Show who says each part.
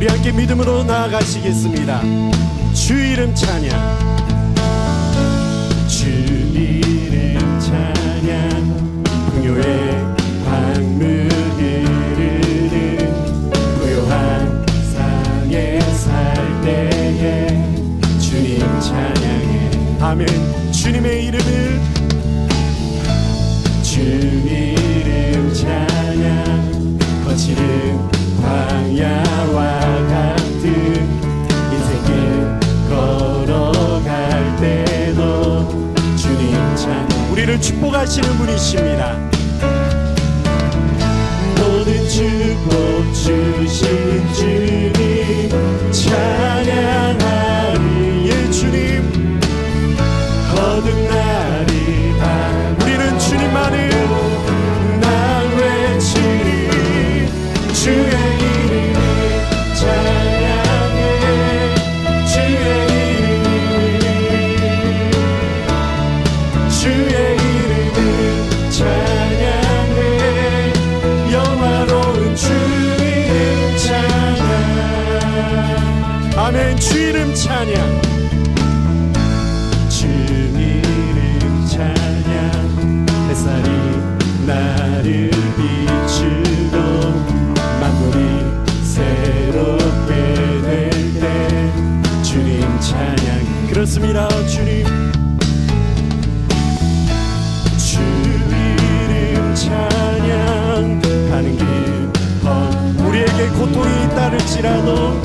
Speaker 1: 우리 함께 믿음으로 나아가시겠습니다. 주 이름 찬양. 주 이름 찬양. 찬양해. 아멘. 주님의 이름을 주 이름 찬양 거칠은 광야 축복하시는 분이십니다 아멘 주 이름 찬양 주 이름 찬양. 햇살이 나를 비추고 만물이 새롭게 될 때 주님 찬양. 그렇습니다 주님. 주 이름 찬양. 가는 길헌 우리에게 고통이 따를지라도